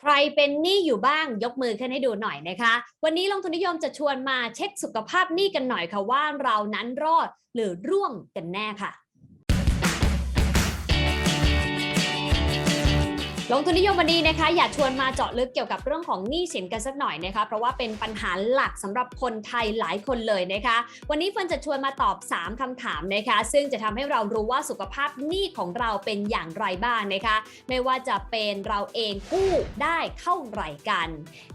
ใครเป็นหนี้อยู่บ้างยกมือขึ้นให้ดูหน่อยนะคะ วันนี้ลงทุนนิยมจะชวนมาเช็คสุขภาพหนี้กันหน่อยค่ะว่าเรานั้นรอดหรือร่วงกันแน่ค่ะ ลงทุนนิยมวันนี้นะคะอยากชวนมาเจาะลึกเกี่ยวกับเรื่องของหนี้สินกันสักหน่อยนะคะเพราะว่าเป็นปัญหาหลักสำหรับคนไทยหลายคนเลยนะคะ วันนี้เฟิร์นจะชวนมาตอบ 3คำถามนะคะ ซึ่งจะทำให้เรารู้ว่าสุขภาพหนี้ของเราเป็นอย่างไรบ้างนะคะ ไม่ว่าจะเป็นเราเองกู้ได้เท่าไหร่กัน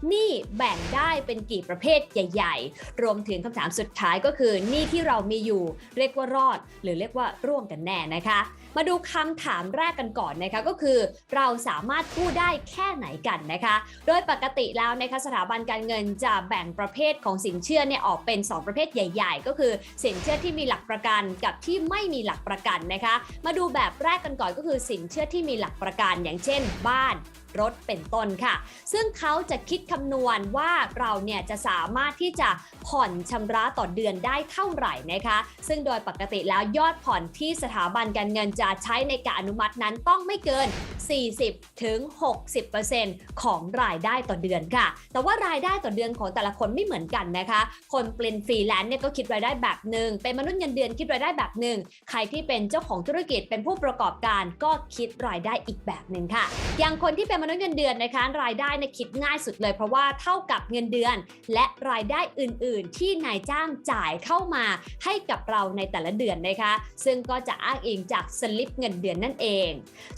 หนี้แบ่งได้เป็นกี่ประเภทใหญ่ ๆ รวมถึงคำถามสุดท้ายก็คือหนี้ที่เรามีอยู่ เรียกว่ารอด หรือเรียกว่าร่วงกันแน่นะคะ มาดูคำถามแรกกันก่อนนะคะก็คือเราสามามารถกู้ได้แค่ไหนกันนะคะ โดยปกติแล้วนะคะสถาบันการเงินจะแบ่งประเภทของสินเชื่อเนี่ยออกเป็น 2 ประเภทใหญ่ ๆ ก็คือสินเชื่อที่มีหลักประกันกับที่ไม่มีหลักประกันนะคะ มาดูแบบแรกกันก่อนก็คือสินเชื่อที่มีหลักประกันอย่างเช่น บ้าน รถเป็นต้นค่ะ ซึ่งเขาจะคิดคำนวณว่าเราเนี่ยจะสามารถที่จะผ่อนชำระต่อเดือนได้เท่าไหร่นะคะ ซึ่งโดยปกติแล้วยอดผ่อนที่สถาบันการเงินจะใช้ในการอนุมัตินั้นต้องไม่เกิน 40ถึง60%ของรายได้ต่อเดือนค่ะ แต่ว่ารายได้ต่อเดือนของแต่ละคนไม่เหมือนกันนะคะ คนเป็นฟรีแลนซ์เนี่ยก็คิดรายได้แบบหนึ่ง เป็นมนุษย์เงินเดือนคิดรายได้แบบหนึ่ง ใครที่เป็นเจ้าของธุรกิจเป็นผู้ประกอบการก็คิดรายได้อีกแบบหนึ่งค่ะ อย่างคนที่เป็นมนุษย์เงินเดือนนะคะ รายได้เนี่ยคิดง่ายสุดเลย เพราะว่าเท่ากับเงินเดือน และรายได้อื่น ๆ ที่นายจ้างจ่ายเข้ามาให้กับเราในแต่ละเดือนนะคะ ซึ่งก็จะอ้างอิงจากสลิปเงินเดือนนั่นเอง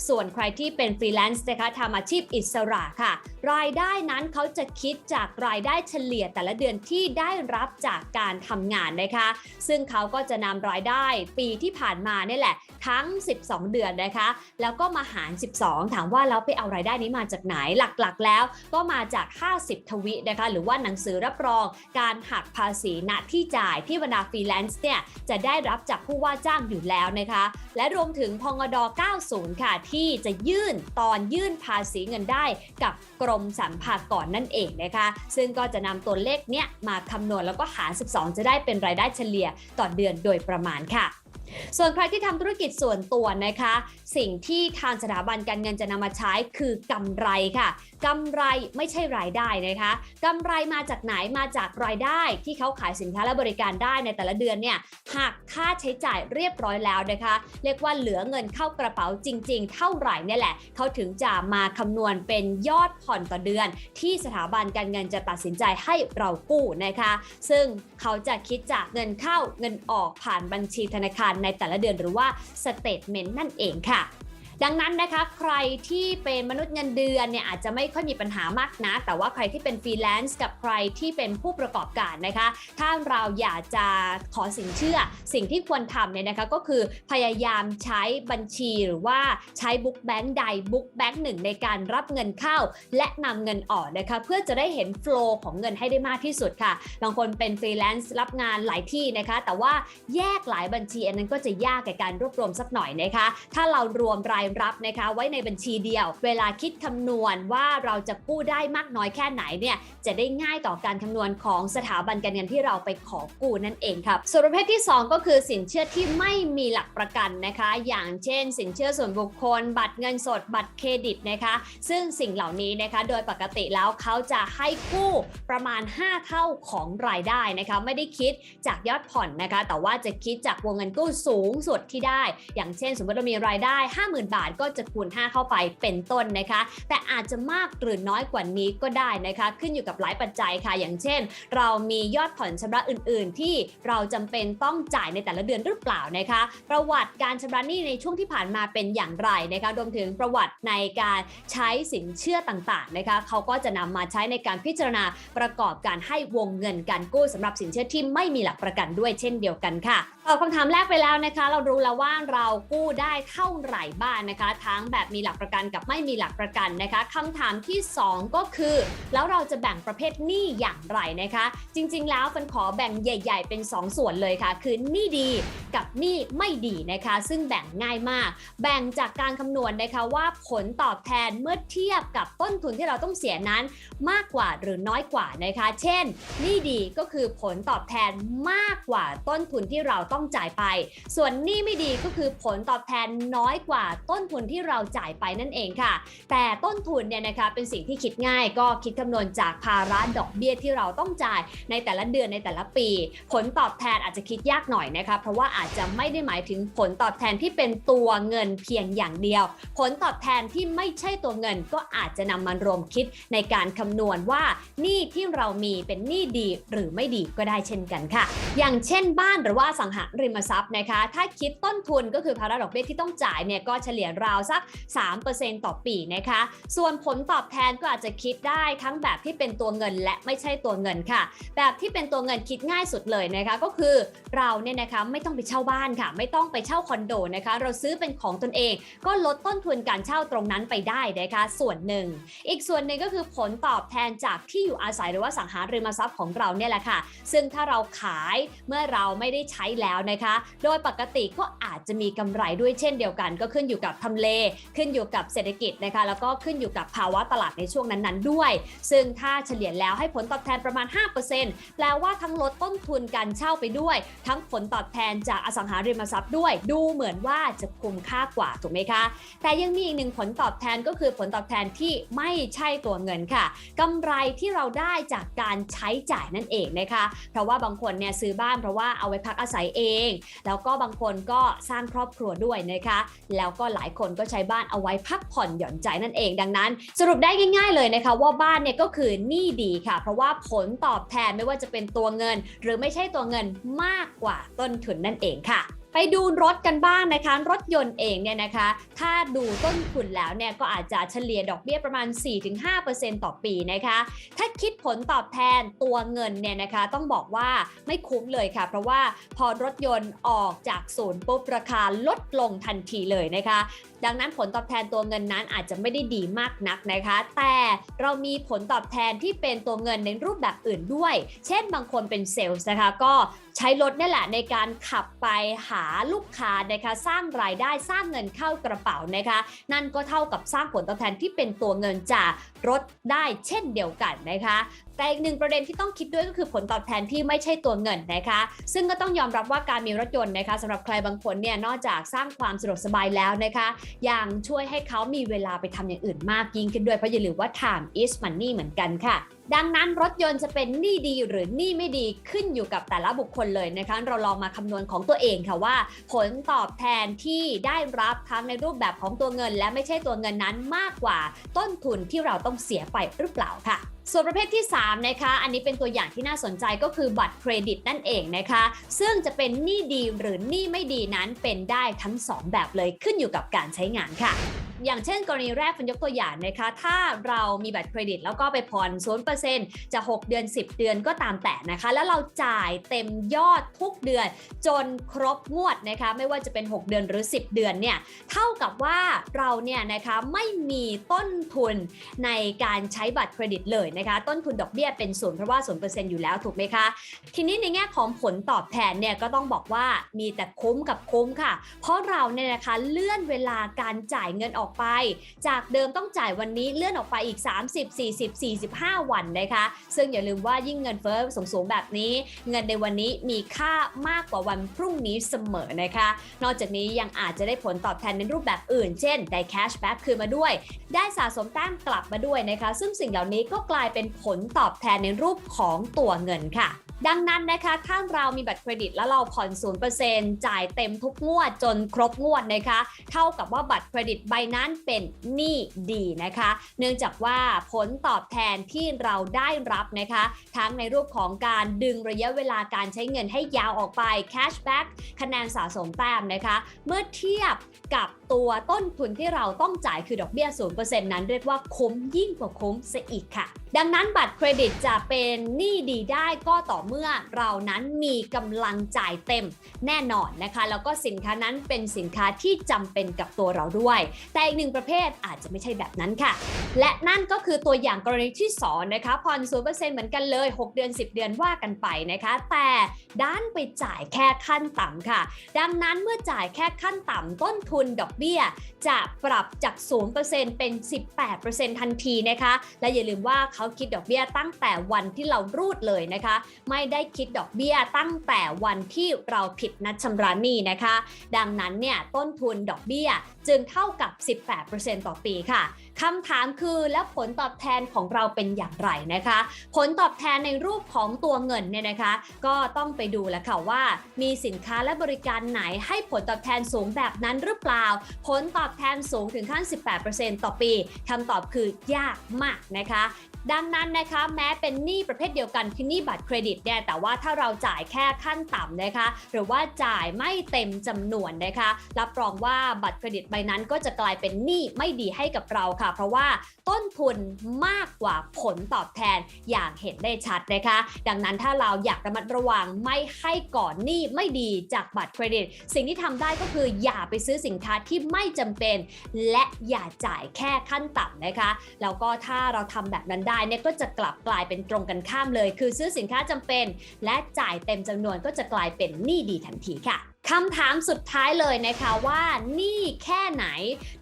ส่วนใครที่เป็นฟรีแลนซ์นะคะทำอาชีพอิสระค่ะ รายได้นั้นเขาจะคิดจากรายได้เฉลี่ยแต่ละเดือนที่ได้รับจากการทำงานนะคะ ซึ่งเขาก็จะนำรายได้ปีที่ผ่านมาเนี่ยแหละทั้ง 12 เดือนนะคะ แล้วก็มาหาร 12 ถามว่าแล้วไปเอารายได้นี้มาจากไหนหลักๆ แล้วก็มาจาก 50 ทวินะคะหรือว่าหนังสือรับรองการหักภาษีณที่จ่ายที่บรรดาฟรีแลนซ์เนี่ยจะได้รับจากผู้ว่าจ้างอยู่แล้วนะคะ และรวมถึงพงด 90 ค่ะ ที่จะยื่นตอนยื่นภาษีเงินได้กับกรมสรรพากรนั่นเองนะคะ ซึ่งก็จะนำตัวเลขเนี้ยมาคำนวณแล้วก็หาร 12 จะได้เป็นรายได้เฉลี่ยต่อเดือนโดยประมาณค่ะ ส่วนใครที่ทำธุรกิจส่วนตัวนะคะ สิ่งที่ทางสถาบันการเงินจะนำมาใช้คือกำไรค่ะกำไรไม่ใช่รายได้นะคะกำไรมาจากไหนมาจากรายได้ที่เขาขายสินค้าและบริการได้ในแต่ละเดือนเนี่ยหักค่าใช้จ่ายเรียบร้อยแล้วนะคะ เรียกว่าเหลือเงินเข้ากระเป๋าจริง ๆ เท่าไหร่เนี่ยแหละ เขาถึงจะมาคำนวณเป็นยอดผ่อนต่อเดือน ที่สถาบันการเงินจะตัดสินใจให้เรากู้นะคะ ซึ่งเขาจะคิดจากเงินเข้าเงินออกผ่านบัญชีธนาคารในแต่ละเดือนหรือว่าสเตทเมนต์นั่นเองค่ะ ดังนั้นนะคะใครที่เป็นมนุษย์เงินเดือนเนี่ยอาจจะไม่ค่อยมีปัญหามากนะ แต่ว่าใครที่เป็นฟรีแลนซ์กับใครที่เป็นผู้ประกอบการนะคะ ถ้าเราอยากจะขอสินเชื่อสิ่งที่ควรทำเนี่ยนะคะก็คือพยายามใช้บัญชีหรือว่าใช้บุ๊กแบงค์ใดบุ๊กแบงค์หนึ่งในการรับเงินเข้า และนำเงินออกนะคะเพื่อจะได้เห็นโฟล์ของเงินให้ได้มากที่สุดค่ะบางคนเป็นฟรีแลนซ์รับงานหลายที่นะคะ แต่ว่าแยกหลายบัญชีอันนั้นก็จะยากในการรวบรวมสักหน่อยนะคะ ถ้าเรารวมรายรับนะคะไว้ในบัญชีเดียว เวลาคิดคำนวณว่าเราจะกู้ได้มากน้อยแค่ไหนเนี่ยจะได้ง่ายต่อการคำนวณของสถาบันการเงินที่เราไปขอกู้นั่นเองครับส่วนประเภทที่ 2 ก็คือสินเชื่อที่ไม่มีหลักประกันนะคะ อย่างเช่น สินเชื่อส่วนบุคคล บัตรเงินสด บัตรเครดิตนะคะ ซึ่งสิ่งเหล่านี้นะคะโดยปกติแล้วเขาจะให้กู้ประมาณ 5 เท่าของรายได้นะคะไม่ได้คิดจากยอดผ่อนนะคะ แต่ว่าจะคิดจากวงเงินกู้สูงสุดที่ได้ อย่างเช่น สมมติเรามีรายได้ 50,000บาทก็จะคูณ 5 เข้าไปเป็นต้นนะคะ แต่อาจจะมากหรือน้อยกว่านี้ก็ได้นะคะ ขึ้นอยู่กับหลายปัจจัยค่ะ อย่างเช่น เรามียอดผ่อนชำระอื่น ๆ ที่เราจำเป็นต้องจ่ายในแต่ละเดือนหรือเปล่านะคะ ประวัติการชำระหนี้ในช่วงที่ผ่านมาเป็นอย่างไรนะคะรวมถึงประวัติในการใช้สินเชื่อต่างๆนะคะเขาก็จะนำมาใช้ในการพิจารณาประกอบการให้วงเงินการกู้สำหรับสินเชื่อที่ไม่มีหลักประกันด้วยเช่นเดียวกันค่ะตอบคำถามแรกไปแล้วนะคะ เรารู้แล้วว่าเรากู้ได้เท่าไหร่บ้างนะคะ ทั้งแบบมีหลักประกันกับไม่มีหลักประกันนะคะคำถามที่ 2 ก็คือ แล้วเราจะแบ่งประเภทหนี้อย่างไรนะคะ จริงๆ แล้วฟันขอแบ่งใหญ่ ๆ เป็น 2 ส่วนเลยค่ะ คือหนี้ดีกับหนี้ไม่ดีนะคะ ซึ่งแบ่งง่ายมาก แบ่งจากการคำนวณนะคะว่าผลตอบแทนเมื่อเทียบกับต้นทุนที่เราต้องเสียนั้น มากกว่าหรือน้อยกว่านะคะ เช่นหนี้ดีก็คือผลตอบแทนมากกว่าต้นทุนที่เราต้องจ่ายไป ส่วนหนี้ไม่ดีก็คือผลตอบแทนน้อยกว่าต้นต้นทุนที่เราจ่ายไปนั่นเองค่ะ แต่ต้นทุนเนี่ยนะคะเป็นสิ่งที่คิดง่ายก็คิดคำนวณจากภาระดอกเบี้ยที่เราต้องจ่ายในแต่ละเดือนในแต่ละปี ผลตอบแทนอาจจะคิดยากหน่อยนะคะเพราะว่าอาจจะไม่ได้หมายถึงผลตอบแทนที่เป็นตัวเงินเพียงอย่างเดียว ผลตอบแทนที่ไม่ใช่ตัวเงินก็อาจจะนำมารวมคิดในการคำนวณว่าหนี้ที่เรามีเป็นหนี้ดีหรือไม่ดีก็ได้เช่นกันค่ะ อย่างเช่นบ้านหรือว่าสังหาริมทรัพย์นะคะ ถ้าคิดต้นทุนก็คือภาระดอกเบี้ยที่ต้องจ่ายเนี่ยก็เฉลี่ยราวสัก 3%ต่อปีนะคะ ส่วนผลตอบแทนก็อาจจะคิดได้ทั้งแบบที่เป็นตัวเงินและไม่ใช่ตัวเงินค่ะ แบบที่เป็นตัวเงินคิดง่ายสุดเลยนะคะ ก็คือเราเนี่ยนะคะไม่ต้องไปเช่าบ้านค่ะ ไม่ต้องไปเช่าคอนโดนะคะ เราซื้อเป็นของตนเอง ก็ลดต้นทุนการเช่าตรงนั้นไปได้นะคะ ส่วนหนึ่ง อีกส่วนหนึ่งก็คือผลตอบแทนจากที่อยู่อาศัยหรือว่าสังหาริมทรัพย์ของเราเนี่ยแหละค่ะ ซึ่งถ้าเราขายเมื่อเราไม่ได้ใช้แล้วนะคะ โดยปกติก็อาจจะมีกำไรด้วยเช่นเดียวกัน ก็ขึ้นอยู่กับทำเลขึ้นอยู่กับเศรษฐกิจนะคะแล้วก็ขึ้นอยู่กับภาวะตลาดในช่วงนั้นๆด้วย ซึ่งถ้าเฉลี่ยแล้วให้ผลตอบแทนประมาณ 5%แปลว่าทั้งลดต้นทุนการเช่าไปด้วย ทั้งผลตอบแทนจากอสังหาริมทรัพย์ด้วย ดูเหมือนว่าจะคุ้มค่ากว่าถูกไหมคะ แต่ยังมีอีกหนึ่งผลตอบแทนก็คือผลตอบแทนที่ไม่ใช่ตัวเงินค่ะกำไรที่เราได้จากการใช้จ่ายนั่นเองนะคะ เพราะว่าบางคนเนี่ยซื้อบ้านเพราะว่าเอาไว้พักอาศัยเอง แล้วก็บางคนก็สร้างครอบครัวด้วยนะคะ แล้วก็หลายคนก็ใช้บ้านเอาไว้พักผ่อนหย่อนใจนั่นเองดังนั้น สรุปได้ง่าย ๆเลยนะคะ ว่าบ้านเนี่ยก็คือหนี้ดีค่ะ เพราะว่าผลตอบแทนไม่ว่าจะเป็นตัวเงิน หรือไม่ใช่ตัวเงินมากกว่าต้นทุนนั่นเองค่ะ ไปดูรถกันบ้างนะคะ รถยนต์เองเนี่ยนะคะ ถ้าดูต้นทุนแล้วเนี่ยก็อาจจะเฉลี่ยดอกเบี้ยประมาณ 4-5%ต่อปีนะคะ ถ้าคิดผลตอบแทนตัวเงินเนี่ยนะคะ ต้องบอกว่าไม่คุ้มเลยค่ะ เพราะว่าพอรถยนต์ออกจากศูนย์ปุ๊บราคาลดลงทันทีเลยนะคะ ดังนั้นผลตอบแทนตัวเงินนั้นอาจจะไม่ได้ดีมากนักนะคะ แต่เรามีผลตอบแทนที่เป็นตัวเงินในรูปแบบอื่นด้วย เช่นบางคนเป็นเซลล์นะคะ ก็ ใช้รถนี่แหละในการขับไปหาลูกค้านะคะสร้างรายได้สร้างเงินเข้ากระเป๋านะคะ นั่นก็เท่ากับสร้างผลตอบแทนที่เป็นตัวเงินจากรถได้เช่นเดียวกันนะคะ แต่อีกหนึ่งประเด็นที่ต้องคิดด้วยก็คือผลตอบแทนที่ไม่ใช่ตัวเงินนะคะ ซึ่งก็ต้องยอมรับว่าการมีรถยนต์นะคะสำหรับใครบางคนเนี่ยนอกจากสร้างความสะดวกสบายแล้วนะคะยังช่วยให้เขามีเวลาไปทำอย่างอื่นมากยิ่งขึ้นด้วยเพราะอย่าลืมว่า time is money เหมือนกันค่ะดังนั้นรถยนต์จะเป็นหนี้ดีหรือหนี้ไม่ดีขึ้นอยู่กับแต่ละบุคคลเลยนะคะ เราลองมาคำนวณของตัวเองค่ะว่า ผลตอบแทนที่ได้รับทั้งในรูปแบบของตัวเงิน และไม่ใช่ตัวเงินนั้นมากกว่าต้นทุนที่เราต้องเสียไปหรือเปล่าค่ะ ส่วนประเภทที่3นะคะอันนี้เป็นตัวอย่างที่น่าสนใจก็คือบัตรเครดิตนั่นเองนะคะ ซึ่งจะเป็นหนี้ดีหรือหนี้ไม่ดีนั้นเป็นได้ทั้ง 2 แบบเลยขึ้นอยู่กับการใช้งานค่ะอย่างเช่นกรณีแรกเป็นยกตัวอย่างนะคะ ถ้าเรามีบัตรเครดิตแล้วก็ไปผ่อน0%จะ 6 เดือน 10 เดือนก็ตามแต่นะคะ แล้วเราจ่ายเต็มยอดทุกเดือน จนครบงวดนะคะ ไม่ว่าจะเป็น 6 เดือนหรือ 10 เดือนเนี่ยเท่ากับว่าเราเนี่ยนะคะไม่มีต้นทุนในการใช้บัตรเครดิตเลยนะคะต้นทุนดอกเบี้ยเป็นศูนย์เพราะว่า0%อยู่แล้วถูกไหมคะ ทีนี้ในแง่ของผลตอบแทนเนี่ยก็ต้องบอกว่ามีแต่คุ้มกับคุ้มค่ะ เพราะเราเนี่ยนะคะเลื่อนเวลาการจ่ายเงินออกไป จากเดิมต้องจ่ายวันนี้เลื่อนออกไปอีก 30 40 45 วันนะคะซึ่งอย่าลืมว่ายิ่งเงินเฟ้อสูงๆแบบนี้ เงินในวันนี้มีค่ามากกว่าวันพรุ่งนี้เสมอนะคะ นอกจากนี้ยังอาจจะได้ผลตอบแทนในรูปแบบอื่น เช่น ได้แคชแบ็กคืนมาด้วย ได้สะสมแต้มกลับมาด้วยนะคะ ซึ่งสิ่งเหล่านี้ก็กลายเป็นผลตอบแทนในรูปของตัวเงินค่ะ ดังนั้นนะคะ ถ้าเรามีบัตรเครดิตแล้วเราผ่อน 0%จ่ายเต็มทุกงวดจนครบงวดนะคะ เท่ากับว่าบัตรเครดิตใบนั้นเป็นหนี้ดีนะคะ เนื่องจากว่าผลตอบแทนที่เราได้รับนะคะ ทั้งในรูปของการดึงระยะเวลาการใช้เงินให้ยาวออกไป cashback คะแนนสะสมแต้มนะคะ เมื่อเทียบกับตัวต้นทุนที่เราต้องจ่ายคือดอกเบี้ย 0%นั้นเรียกว่าคุ้มยิ่งกว่าคุ้มซะอีกค่ะดังนั้นบัตรเครดิตจะเป็นหนี้ดีได้ก็ต่อเมื่อเรานั้นมีกำลังจ่ายเต็มแน่นอนนะคะ แล้วก็สินค้านั้นเป็นสินค้าที่จำเป็นกับตัวเราด้วย แต่อีกหนึ่งประเภทอาจจะไม่ใช่แบบนั้นค่ะ และนั่นก็คือตัวอย่างกรณีที่2นนะคะผ่อน0%เหมือนกันเลย 6 เดือน 10 เดือนว่ากันไปนะคะ แต่ด้านไปจ่ายแค่ขั้นต่ำค่ะ ดังนั้นเมื่อจ่ายแค่ขั้นต่ำต้นทุนดอกเบี้ย จะปรับจาก 0%เป็น 18%ทันทีนะคะ และอย่าลืมว่าเขาเขาคิดดอกเบี้ยตั้งแต่วันที่เรารูดเลยนะคะ ไม่ได้คิดดอกเบี้ยตั้งแต่วันที่เราผิดนัดชำระหนี้นะคะ ดังนั้นเนี่ยต้นทุนดอกเบี้ยจึงเท่ากับ 18%ต่อปีค่ะคำถามคือแล้วผลตอบแทนของเราเป็นอย่างไรนะคะ ผลตอบแทนในรูปของตัวเงินเนี่ยนะคะ ก็ต้องไปดูแหละค่ะว่า มีสินค้าและบริการไหนให้ผลตอบแทนสูงแบบนั้นหรือเปล่า ผลตอบแทนสูงถึงขั้น 18%ต่อปีคำตอบคือยากมากนะคะดังนั้นนะคะแม้เป็นหนี้ประเภทเดียวกันคือหนี้บัตรเครดิตเนี่ยแต่ว่าถ้าเราจ่ายแค่ขั้นต่ำนะคะ หรือว่าจ่ายไม่เต็มจำนวนนะคะ รับรองว่าบัตรเครดิตใบนั้นก็จะกลายเป็นหนี้ไม่ดีให้กับเราค่ะ เพราะว่าต้นทุนมากกว่าผลตอบแทนอย่างเห็นได้ชัดนะคะ ดังนั้นถ้าเราอยากระมัดระวังไม่ให้ก่อนหนี้ไม่ดีจากบัตรเครดิต สิ่งที่ทำได้ก็คืออย่าไปซื้อสินค้าที่ไม่จำเป็น และอย่าจ่ายแค่ขั้นต่ำนะคะแล้วก็ถ้าเราทำแบบนั้นได้เนี่ยก็จะกลับกลายเป็นตรงกันข้ามเลย คือซื้อสินค้าจำเป็น และจ่ายเต็มจำนวนก็จะกลายเป็นหนี้ดีทันทีค่ะคำถามสุดท้ายเลยนะคะว่าหนี้แค่ไหน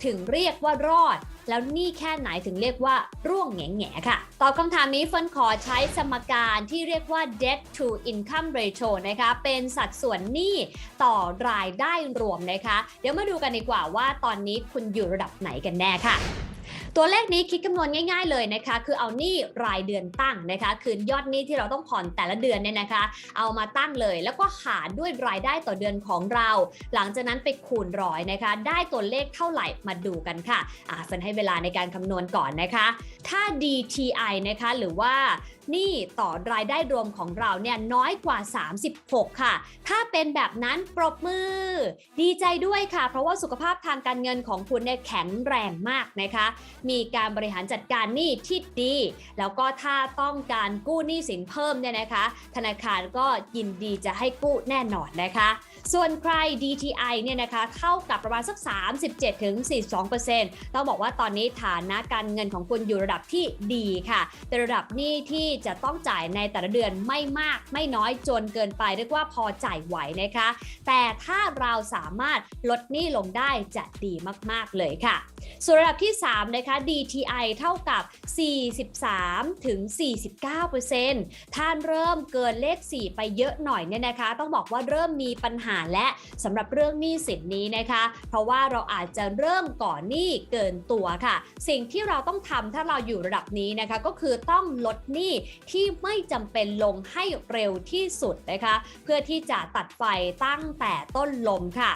ถึงเรียกว่ารอด แล้วหนี้แค่ไหนถึงเรียกว่าร่วงแง่แง่ๆค่ะ ตอบคำถามนี้เฟินขอใช้สมการที่เรียกว่า debt to income ratio นะคะเป็นสัดส่วนหนี้ต่อรายได้รวมนะคะ เดี๋ยวมาดูกันดีกว่าว่าตอนนี้คุณอยู่ระดับไหนกันแน่ค่ะ ตัวเลขนี้คิดคำนวณง่ายๆเลยนะคะ คือเอาหนี้รายเดือนตั้งนะคะ คืนยอดหนี้ที่เราต้องผ่อนแต่ละเดือนเนี่ยนะคะ เอามาตั้งเลย แล้วก็หารด้วยรายได้ต่อเดือนของเรา หลังจากนั้นไปคูณร้อยนะคะ ได้ตัวเลขเท่าไหร่มาดูกันค่ะอ่าสันให้เวลาในการคำนวณก่อนนะคะ ถ้า DTI นะคะหรือว่า หนี่ต่อรายได้รวมของเราเนี่ยน้อยกว่า 36 ค่ะ ถ้าเป็นแบบนั้นปรบมือ ดีใจด้วยค่ะ เพราะว่าสุขภาพทางการเงินของคุณเนี่ยแข็งแรงมากนะคะ มีการบริหารจัดการหนี้ที่ดี แล้วก็ถ้าต้องการกู้หนี้สินเพิ่มเนี่ยนะคะ ธนาคารก็ยินดีจะให้กู้แน่นอนนะคะ ส่วนใคร DTI เนี่ยนะคะเท่ากับประมาณสัก 37-42%ต้องบอกว่าตอนนี้ฐานะการเงินของคุณอยู่ระดับที่ดีค่ะเป็นระดับหนี้ที่จะต้องจ่ายในแต่ละเดือนไม่มากไม่น้อยจนเกินไปเรียกว่าพอจ่ายไหวนะคะ แต่ถ้าเราสามารถลดหนี้ลงได้จะดีมาก ๆ เลยค่ะ ส่วนระดับที่ 3 นะคะ DTI เท่ากับ 43 ถึง 49%ท่านเริ่มเกินเลข 4 ไปเยอะหน่อยเนี่ยนะคะ ต้องบอกว่าเริ่มมีปัญหาและสำหรับเรื่องหนี้สินนี้นะคะ เพราะว่าเราอาจจะเริ่มก่อนหนี้เกินตัวค่ะ สิ่งที่เราต้องทำถ้าเราอยู่ระดับนี้นะคะ ก็คือต้องลดหนี้ที่ไม่จำเป็นลงให้เร็วที่สุดนะคะ เพื่อที่จะตัดไฟตั้งแต่ต้นลมค่ะ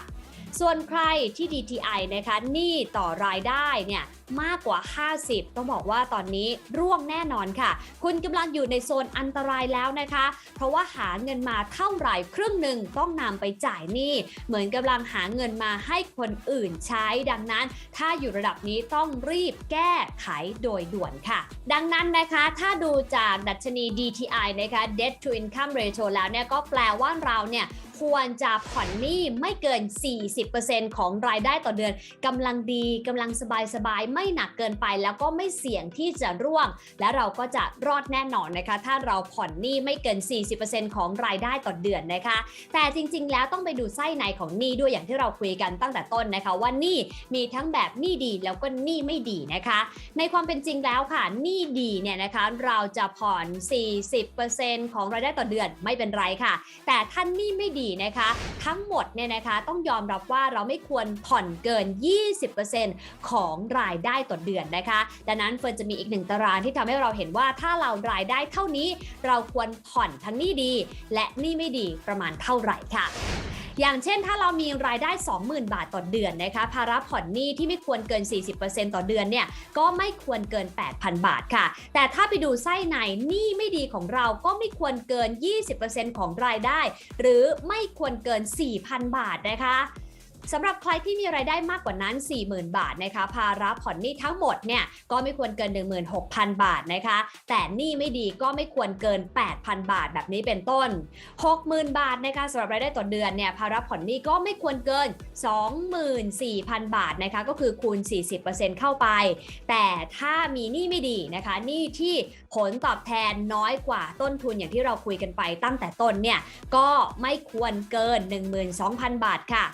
ส่วนใครที่ DTI นะคะหนี้ต่อรายได้เนี่ย มากกว่า 50 ต้องบอกว่าตอนนี้ร่วงแน่นอนค่ะ คุณกำลังอยู่ในโซนอันตรายแล้วนะคะ เพราะว่าหาเงินมาเท่าไหร่ครึ่งหนึ่งต้องนำไปจ่ายหนี้ เหมือนกำลังหาเงินมาให้คนอื่นใช้ ดังนั้น ถ้าอยู่ระดับนี้ต้องรีบแก้ไขโดยด่วนค่ะ ดังนั้นนะคะถ้าดูจากดัชนี DTI นะคะ Debt to Income Ratio แล้วเนี่ยก็แปลว่าเราเนี่ยควรจะผ่อนหนี้ไม่เกิน 40%ของรายได้ต่อเดือนกำลังดีกำลังสบายๆไม่หนักเกินไปแล้วก็ไม่เสี่ยงที่จะร่วง และเราก็จะรอดแน่นอนนะคะ ถ้าเราผ่อนหนี้ไม่เกิน 40%ของรายได้ต่อเดือนนะคะ แต่จริง ๆ แล้วต้องไปดูไส้ในของหนี้ด้วยอย่างที่เราคุยกันตั้งแต่ต้นนะคะ ว่าหนี้มีทั้งแบบหนี้ดีแล้วก็หนี้ไม่ดีนะคะ ในความเป็นจริงแล้วค่ะหนี้ดีเนี่ยนะคะเราจะผ่อน 40%ของรายได้ต่อเดือนไม่เป็นไรค่ะ แต่ท่านหนี้ไม่ดีนะคะ ทั้งหมดเนี่ยนะคะต้องยอมรับว่าเราไม่ควรผ่อนเกิน 20%ของรายได้ได้ต่อเดือนนะคะ ดังนั้นเฟิร์นจะมีอีกหนึ่งตารางที่ทำให้เราเห็นว่าถ้าเรารายได้เท่านี้ เราควรผ่อนทั้งนี้ดี และนี้ไม่ดีประมาณเท่าไหร่ค่ะอย่างเช่นถ้าเรามีรายได้ 20,000 บาทต่อเดือนนะคะภาระผ่อนหนี้ที่ไม่ควรเกิน 40%ต่อเดือนเนี่ยก็ไม่ควรเกิน 8,000 บาทค่ะ แต่ถ้าไปดูไส้ในหนี้ไม่ดีของเราก็ไม่ควรเกิน 20%ของรายได้ หรือไม่ควรเกิน 4,000 บาทนะคะ สำหรับใครที่มีรายได้มากกว่านั้น 40,000 บาทนะคะภาระผ่อนหนี้ทั้งหมดเนี่ยก็ไม่ควรเกิน 16,000 บาทนะคะ แต่หนี้ไม่ดีก็ไม่ควรเกิน 8,000 บาทแบบนี้เป็นต้น 60,000 บาทนะคะสำหรับรายได้ต่อเดือนเนี่ยภาระผ่อนหนี้ก็ไม่ควรเกิน 24,000 บาทนะคะก็คือคูณ 40%เข้าไป แต่ถ้ามีหนี้ไม่ดีนะคะหนี้ที่ผลตอบแทนน้อยกว่าต้นทุนอย่างที่เราคุยกันไปตั้งแต่ต้นเนี่ยก็ไม่ควรเกิน 12,000 บาทค่ะ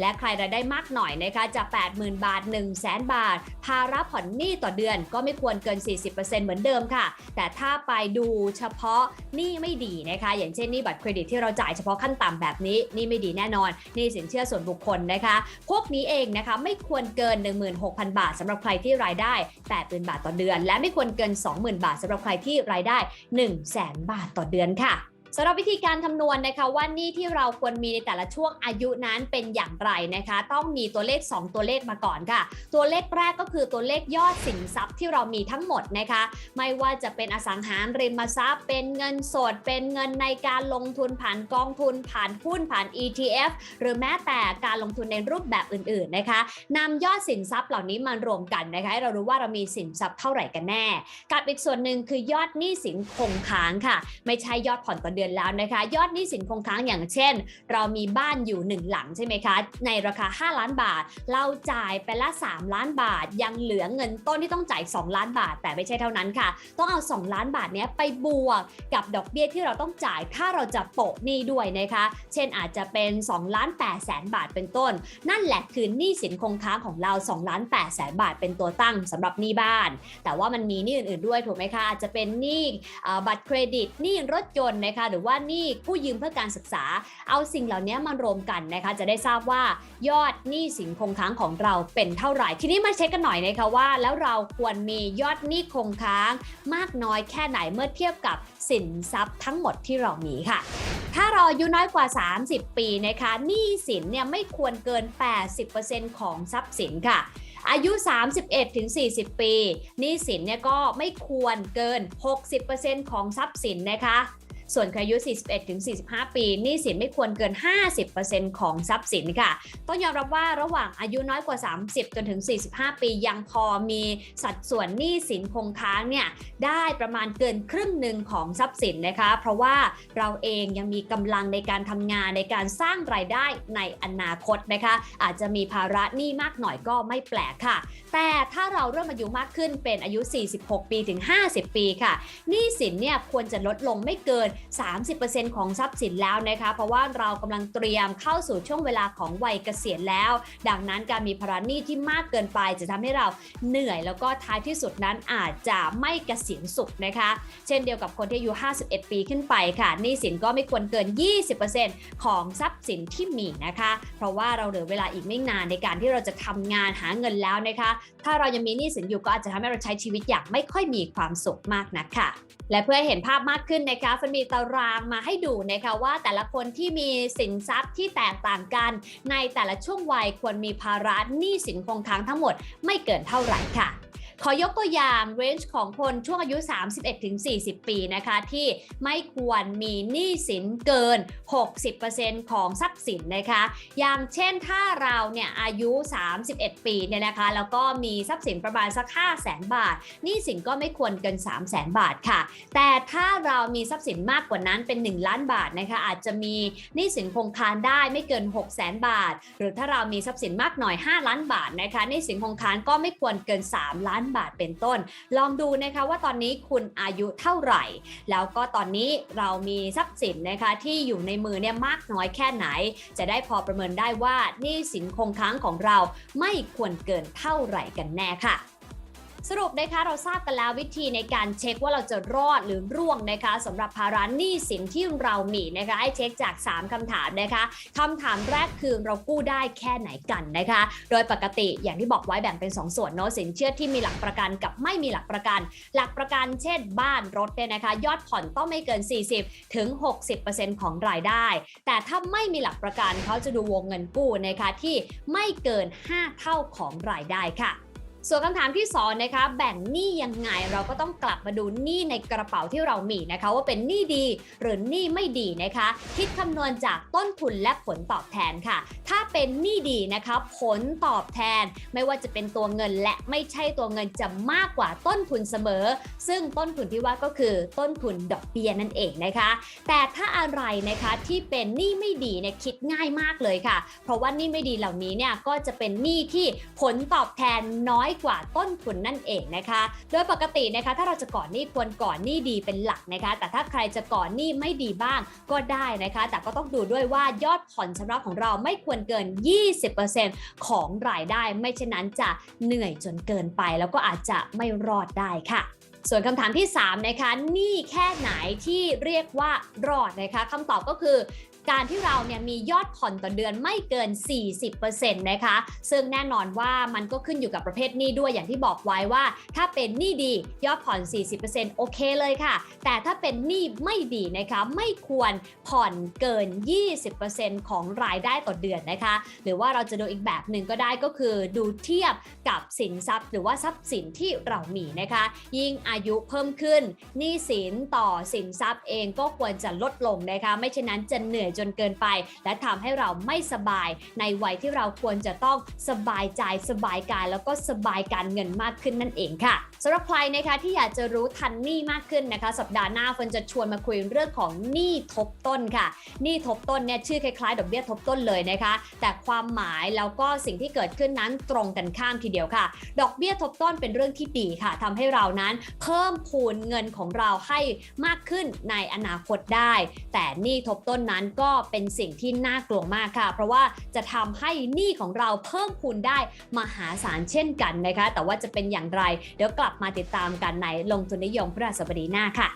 และใครรายได้มากหน่อยนะคะจะ 80,000 บาท 1 0 0 0 0แบาท ภาระผ่อนหนี้ต่อเดือนก็ไม่ควรเกิน 40%เหมือนเดิมค่ะ แต่ถ้าไปดูเฉพาะหนี้ไม่ดีนะคะ อย่างเช่นหนี้บัตรเครดิตที่เราจ่ายเฉพาะขั้นต่ำแบบนี้หนี่ไม่ดีแน่นอนหนี่สินเชื่อส่วนบุคคลนะคะ พวกนี้เองนะคะไม่ควรเกิน 16,000 บาทสำหรับใครที่รายได้ 80,000 บาทต่อเดือน และไม่ควรเกิน 20,000 บาทสำหรับใครที่รายได้ 1 0 0 0 0แบาทต่อเดือนค่ะ สำหรับวิธีการคำนวณนะคะว่าหนี่ที่เราควรมีในแต่ละช่วงอายุนั้นเป็นอย่างไรนะคะ ต้องมีตัวเลข 2 ตัวเลขมาก่อนค่ะ ตัวเลขแรกก็คือตัวเลขยอดสินทรัพย์ที่เรามีทั้งหมดนะคะ ไม่ว่าจะเป็นอสังหาริมทรัพย์ เป็นเงินสด เป็นเงินในการลงทุนผ่านกองทุน ผ่านหุ้นผ่าน ETF หรือแม้แต่การลงทุนในรูปแบบอื่นๆนะคะนำยอดสินทรัพย์เหล่านี้มารวมกันนะคะให้เรารู้ว่าเรามีสินทรัพย์เท่าไหร่กันแน่ กับอีกส่วนหนึ่งคือยอดหนี้สินคงค้างค่ะ ไม่ใช่ยอดผ่อนต่อเดือนแล้วนะคะ ยอดหนี้สินคงค้างอย่างเช่น เรามีบ้านอยู่ 1 หลังใช่ไหมคะ ในราคา 5 ล้านบาท เราจ่ายไปละ 3 ล้านบาท ยังเหลือเงินต้นที่ต้องจ่าย 2 ล้านบาท แต่ไม่ใช่เท่านั้นค่ะ ต้องเอา 2 ล้านบาทนี้ไปบวกกับดอกเบี้ยที่เราต้องจ่ายถ้าเราจะโปะหนี้ด้วยนะคะ เช่นอาจจะเป็น2ล้าน8แสนบาทเป็นต้น นั่นแหละคือหนี้สินคงค้างของเรา2ล้าน8แสนบาทเป็นตัวตั้งสำหรับหนี้บ้าน แต่ว่ามันมีหนี้อื่นๆด้วยถูกไหมคะอาจจะเป็นหนี้บัตรเครดิตหนี้รถยนต์นะคะหรือว่านี้กู้ยืมเพื่อการศึกษา เอาสิ่งเหล่านี้มารวมกันนะคะจะได้ทราบว่ายอดหนี้สินคงค้างของเราเป็นเท่าไหร่ ทีนี้มาเช็คกันหน่อยนะคะว่า แล้วเราควรมียอดหนี้คงค้าง มากน้อยแค่ไหนเมื่อเทียบกับสินทรัพย์ทั้งหมดที่เรามีค่ะถ้าเราอายุน้อยกว่า 30 ปีนะคะหนี้สินเนี่ยไม่ควรเกิน 80%ของทรัพย์สินค่ะ อายุ 31ถึง40 ปีหนี้สินเนี่ยก็ไม่ควรเกิน 60%ของทรัพย์สินนะคะ ส่วนใครอายุ 41ถึง45 ปีหนี้สินไม่ควรเกิน 50%ของทรัพย์สินค่ะ ต้องยอมรับว่าระหว่างอายุน้อยกว่า 30 จนถึง 45 ปียังพอมีสัดส่วนหนี้สินคงค้างเนี่ยได้ประมาณเกินครึ่งหนึ่งของทรัพย์สินนะคะ เพราะว่าเราเองยังมีกำลังในการทำงานในการสร้างรายได้ในอนาคตนะคะ อาจจะมีภาระหนี้มากหน่อยก็ไม่แปลกค่ะ แต่ถ้าเราเริ่มอายุมากขึ้นเป็นอายุ 46 ปีถึง 50 ปีค่ะหนี้สินเนี่ยควรจะลดลงไม่เกิน30%ของทรัพย์สินแล้วนะคะ เพราะว่าเรากำลังเตรียมเข้าสู่ช่วงเวลาของวัยเกษียณแล้ว ดังนั้นการมีภาระหนี้ที่มากเกินไปจะทำให้เราเหนื่อยแล้วก็ท้ายที่สุดนั้นอาจจะไม่เกษียณสุขนะคะ เช่นเดียวกับคนที่อายุ 51 ปีขึ้นไปค่ะหนี้สินก็ไม่ควรเกิน 20%ของทรัพย์สินที่มีนะคะ เพราะว่าเราเหลือเวลาอีกไม่นานในการที่เราจะทำงานหาเงินแล้วนะคะ ถ้าเรายังมีหนี้สินอยู่ก็อาจจะทำให้เราใช้ชีวิตอย่างไม่ค่อยมีความสุขมากนักค่ะ และเพื่อให้เห็นภาพมากขึ้นนะคะฟันมีตารางมาให้ดูนะคะว่าแต่ละคนที่มีสินทรัพย์ที่แตกต่างกัน ในแต่ละช่วงวัยควรมีภาระหนี้สินคงค้างทั้งหมดไม่เกินเท่าไหร่ค่ะ ขอยกตัวอย่างเรนจ์ของคนช่วงอายุ 31-40 ปีนะคะ ที่ไม่ควรมีหนี้สินเกิน 60%ของทรัพย์สินนะคะ อย่างเช่นถ้าเราเนี่ยอายุ 31 ปีเนี่ยนะคะ แล้วก็มีทรัพย์สินประมาณสัก 5 0 0แสนบาทหนี้สินก็ไม่ควรเกิน 3 0 0แสนบาทค่ะ แต่ถ้าเรามีทรัพย์สินมากกว่านั้นเป็น 1 ล้านบาทนะคะ อาจจะมีหนี้สินคงคานได้ไม่เกิน6 0 0แสนบาท หรือถ้าเรามีทรัพย์สินมากหน่อย 5 ล้านบาทนะคะหนี้สินคงคานก็ไม่ควรเกิน 3 ล้านบาทเป็นต้น ลองดูนะคะว่าตอนนี้คุณอายุเท่าไหร่ แล้วก็ตอนนี้เรามีทรัพย์สินนะคะที่อยู่ในมือเนี่ยมากน้อยแค่ไหน จะได้พอประเมินได้ว่าหนี้สินคงค้างของเราไม่ควรเกินเท่าไหร่กันแน่ค่ะ สรุปนะคะเราทราบกันแล้ววิธีในการเช็คว่าเราจะรอดหรือร่วงนะคะสำหรับภาระหนี้สินที่เรามีนะคะให้เช็คจาก 3คำถามนะคะคำถามแรกคือเรากู้ได้แค่ไหนกันนะคะ โดยปกติอย่างที่บอกไว้แบ่งเป็น 2 ส่วนเนาะสินเชื่อที่มีหลักประกันกับไม่มีหลักประกัน หลักประกันเช่น บ้านรถเนี่ยนะคะ ยอดผ่อนต้องไม่เกิน 40ถึง60%ของรายได้ แต่ถ้าไม่มีหลักประกันเขาจะดูวงเงินกู้นะคะที่ไม่เกิน 5 เท่าของรายได้ค่ะ ส่วนคำถามที่2นะคะแบ่งหนี้ยังไงเราก็ต้องกลับมาดูหนี้ในกระเป๋าที่เรามีนะคะ ว่าเป็นหนี้ดีหรือหนี้ไม่ดีนะคะ คิดคำนวณจากต้นทุนและผลตอบแทนค่ะ ถ้าเป็นหนี้ดีนะคะ ผลตอบแทนไม่ว่าจะเป็นตัวเงินและไม่ใช่ตัวเงินจะมากกว่าต้นทุนเสมอ ซึ่งต้นทุนที่ว่าก็คือต้นทุนดอกเบี้ยนั่นเองนะคะ แต่ถ้าอะไรนะคะที่เป็นหนี้ไม่ดีเนี่ยคิดง่ายมากเลยค่ะ เพราะว่าหนี้ไม่ดีเหล่านี้เนี่ยก็จะเป็นหนี้ที่ผลตอบแทนน้อยกว่าต้นทุนนั่นเองนะคะ โดยปกตินะคะ ถ้าเราจะก่อนหนี้ควรก่อนหนี้ดีเป็นหลักนะคะ แต่ถ้าใครจะก่อนหนี้ไม่ดีบ้างก็ได้นะคะ แต่ก็ต้องดูด้วยว่ายอดผ่อนชำระของเราไม่ควรเกิน 20%ของรายได้ ไม่เช่นนั้นจะเหนื่อยจนเกินไป แล้วก็อาจจะไม่รอดได้ค่ะ ส่วนคำถามที่ 3 นะคะ นี้แค่ไหนที่เรียกว่ารอดนะคะคำตอบก็คือการที่เราเนี่ยมียอดผ่อนต่อเดือนไม่เกิน 40%นะคะ ซึ่งแน่นอนว่ามันก็ขึ้นอยู่กับประเภทหนี้ด้วยอย่างที่บอกไว้ว่า ถ้าเป็นหนี้ดียอดผ่อน 40%โอเคเลยค่ะ แต่ถ้าเป็นหนี้ไม่ดีนะคะไม่ควรผ่อนเกิน 20%ของรายได้ต่อเดือนนะคะ หรือว่าเราจะดูอีกแบบหนึ่งก็ได้ก็คือดูเทียบกับสินทรัพย์ หรือว่าทรัพย์สินที่เรามีนะคะ ยิ่งอาายุเพิ่มขึ้นหนี้สินต่อสินทรัพย์เองก็ควรจะลดลงนะคะ ไม่เช่นนั้นจะเหนื่อยจนเกินไป และทำให้เราไม่สบายในวัยที่เราควรจะต้องสบายใจสบายกาย แล้วก็สบายการเงินมากขึ้นนั่นเองค่ะสำหรับใครนะคะที่อยากจะรู้ทันหนี้มากขึ้นนะคะ สัปดาห์หน้าเฟิร์นจะชวนมาคุยเรื่องของหนี้ทบต้นค่ะหนี้ทบต้นเนี่ยชื่อคล้ายๆดอกเบี้ยทบต้นเลยนะคะ แต่ความหมายแล้วก็สิ่งที่เกิดขึ้นนั้นตรงกันข้ามทีเดียวค่ะ ดอกเบี้ยทบต้นเป็นเรื่องที่ดีค่ะทำให้เรานั้นเพิ่มพูนเงินของเราให้มากขึ้นในอนาคตได้ แต่หนี้ทบต้นนั้นก็เป็นสิ่งที่น่ากลัวมากค่ะ เพราะว่าจะทำให้หนี้ของเราเพิ่มพูนได้มหาศาลเช่นกันนะคะ แต่ว่าจะเป็นอย่างไร เดี๋ยวกลับมาติดตามกันในลงทุนนิยมพฤหัสบดีหน้าค่ะ